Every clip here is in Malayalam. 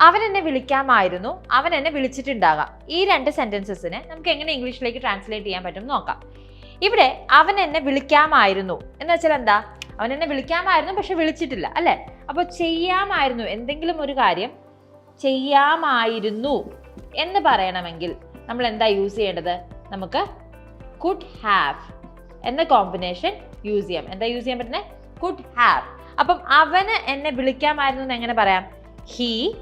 അവൻ എന്നെ വിളിക്കാമായിരുന്നു. അവൻ എന്നെ വിളിച്ചിട്ടുണ്ടാകാം. ഈ രണ്ട് സെന്റൻസസിനെ നമുക്ക് എങ്ങനെ ഇംഗ്ലീഷിലേക്ക് ട്രാൻസ്ലേറ്റ് ചെയ്യാൻ പറ്റും നോക്കാം. ഇവിടെ അവൻ എന്നെ വിളിക്കാമായിരുന്നു. എന്ന് വെച്ചാൽ എന്താ? അവൻ എന്നെ വിളിക്കാമായിരുന്നു പക്ഷെ വിളിച്ചിട്ടില്ല അല്ലേ? അപ്പോൾ ചെയ്യാമായിരുന്നു എന്തെങ്കിലും ഒരു കാര്യം ചെയ്യാമായിരുന്നു എന്ന് പറയണമെങ്കിൽ നമ്മൾ എന്താ യൂസ് ചെയ്യേണ്ടത്? നമുക്ക് കുഡ് ഹാവ് എന്ന കോമ്പിനേഷൻ യൂസ് ചെയ്യാം. എന്താ യൂസ് ചെയ്യാൻ പറ്റുന്നത്? കുഡ് ഹാവ് അപ്പം അവന് എന്നെ വിളിക്കാമായിരുന്നു എന്ന് എങ്ങനെ പറയാം? He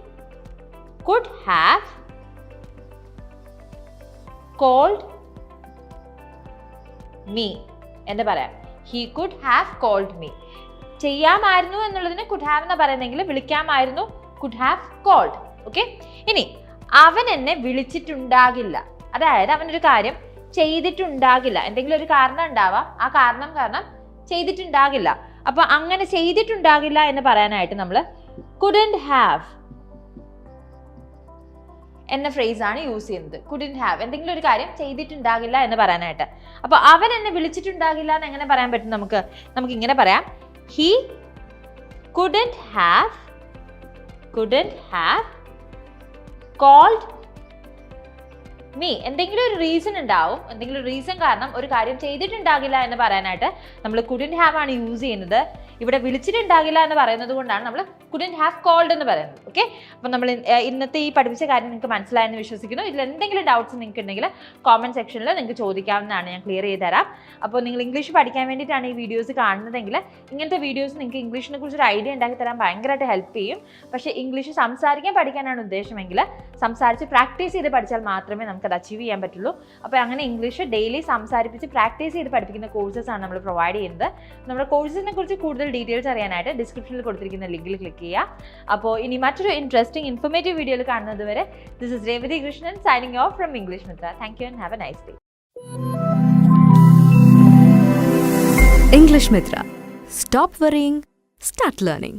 could have called me എന്ന് പറയാം? He could have called me ചെയ്യാമായിരുന്നു എന്നുള്ളതിന് കുഡ് ഹാവ് എന്ന് പറയുന്നെങ്കിൽ വിളിക്കാമായിരുന്നു കുഡ് ഹാവ് കോൾഡ് ഓക്കെ ഇനി അവൻ എന്നെ വിളിച്ചിട്ടുണ്ടാകില്ല. അതായത് അവനൊരു കാര്യം ചെയ്തിട്ടുണ്ടാകില്ല. എന്തെങ്കിലും ഒരു കാരണം ഉണ്ടാവാം. ആ കാരണം കാരണം ചെയ്തിട്ടുണ്ടാകില്ല. അപ്പൊ അങ്ങനെ ചെയ്തിട്ടുണ്ടാകില്ല എന്ന് പറയാനായിട്ട് നമ്മൾ കുഡന്റ് ഹാവ് എന്ന ഫ്രേസ് ആണ് യൂസ് ചെയ്യുന്നത്. കുഡിന്റ് ഹാവ് എന്തെങ്കിലും ഒരു കാര്യം ചെയ്തിട്ടുണ്ടാകില്ല എന്ന് പറയാനായിട്ട്. അപ്പോൾ അവൻ എന്നെ വിളിച്ചിട്ടുണ്ടാകില്ല എന്ന് എങ്ങനെ പറയാൻ പറ്റും നമുക്ക്? നമുക്ക് ഇങ്ങനെ പറയാം. He couldn't have couldn't have called me എന്തെങ്കിലും ഒരു റീസൺ ഉണ്ടാവും എന്തെങ്കിലും ഒരു റീസൺ കാരണം ഒരു കാര്യം ചെയ്തിട്ടുണ്ടാകില്ല എന്ന് പറയാനായിട്ട് നമ്മൾ കുഡിൻ ഹാവ് ആണ് യൂസ് ചെയ്യുന്നത്. ഇവിടെ വിളിച്ചിട്ടുണ്ടാകില്ല എന്ന് പറയുന്നത് കൊണ്ടാണ് നമ്മൾ കുഡിൻ ഹാവ് കോൾഡ് എന്ന് പറയുന്നത്. ഓക്കെ അപ്പം നമ്മൾ ഇന്നത്തെ ഈ പഠിപ്പിച്ച കാര്യം നിങ്ങൾക്ക് മനസ്സിലായെന്ന് വിശ്വസിക്കുന്നു. ഇതിൽ എന്തെങ്കിലും ഡൗട്ട്സ് നിങ്ങൾക്ക് ഉണ്ടെങ്കിൽ കോമന്റ് സെക്ഷനിൽ നിങ്ങൾക്ക് ചോദിക്കാവുന്നതാണ് ഞാൻ ക്ലിയർ ചെയ്ത് തരാം. അപ്പോൾ നിങ്ങൾ ഇംഗ്ലീഷ് പഠിക്കാൻ വേണ്ടിയിട്ടാണ് ഈ വീഡിയോസ് കാണുന്നതെങ്കിൽ ഇങ്ങനത്തെ വീഡിയോസ് നിങ്ങൾക്ക് ഇംഗ്ലീഷിനെ കുറിച്ച് ഒരു ഐഡിയ ഉണ്ടാക്കി തരാൻ ഭയങ്കരമായിട്ട് ഹെൽപ്പ് ചെയ്യും. പക്ഷേ ഇംഗ്ലീഷ് സംസാരിക്കാൻ പഠിക്കാനാണ് ഉദ്ദേശമെങ്കിൽ സംസാരിച്ച് പ്രാക്ടീസ് ചെയ്ത് പഠിച്ചാൽ മാത്രമേ നമുക്കത് അച്ചീവ് ചെയ്യാൻ പറ്റുള്ളൂ. അപ്പോൾ അങ്ങനെ ഇംഗ്ലീഷ് ഡെയിലി സംസാരിപ്പിച്ച് പ്രാക്ടീസ് ചെയ്ത് പഠിപ്പിക്കുന്ന കോഴ്സസ് ആണ് നമ്മൾ പ്രൊവൈഡ് ചെയ്യുന്നത്. നമ്മുടെ കോഴ്സിനെ കുറിച്ച് കൂടുതൽ ഡീറ്റെയിൽസ് അറിയാനായിട്ട് ഡിസ്ക്രിപ്ഷനിൽ കൊടുത്തിരിക്കുന്ന ലിങ്കിൽ ക്ലിക്ക് ചെയ്യുക. അപ്പോൾ ഇനി മറ്റൊരു ഇൻട്രസ്റ്റിംഗ് ഇൻഫർമേറ്റീവ് വീഡിയോയിൽ കാണുന്നത് വരെ this is Revathi Krishnan signing off from English Mitra thank you and have a nice day English Mitra. Stop worrying, start learning.